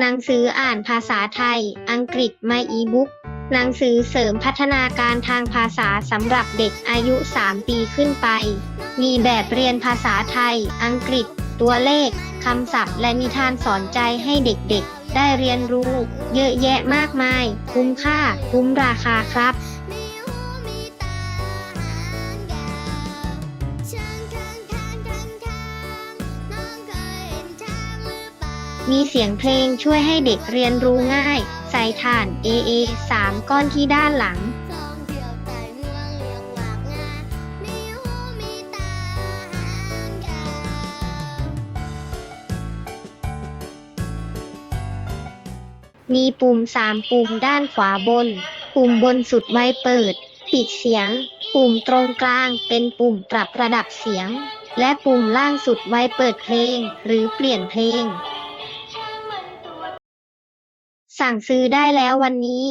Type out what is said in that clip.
หนังสืออ่านภาษาไทย อังกฤษ My e-book หนังสือเสริมพัฒนาการทางภาษาสำหรับเด็กอายุ 3 ปีขึ้นไป มีแบบเรียนภาษาไทย อังกฤษ ตัวเลข คำศัพท์ และนิทานสอนใจให้เด็กๆ ได้เรียนรู้ เยอะแยะมากมาย คุ้มค่า คุ้มราคาครับ มีเสียงเพลงช่วยให้เด็กเรียนรู้ง่าย ใส่ถ่าน AA 3 ก้อนที่ด้านหลังท่องเที่ด้ากงามีหูมีตาหางมีปุ่ม 3 ปุ่มด้านขวาบน ปุ่มบนสุดไว้เปิด ปิดเสียง ปุ่มตรงกลางเป็นปุ่มปรับระดับเสียง และปุ่มล่างสุดไว้เปิดเพลง หรือเปลี่ยนเพลง สั่งซื้อได้แล้ววันนี้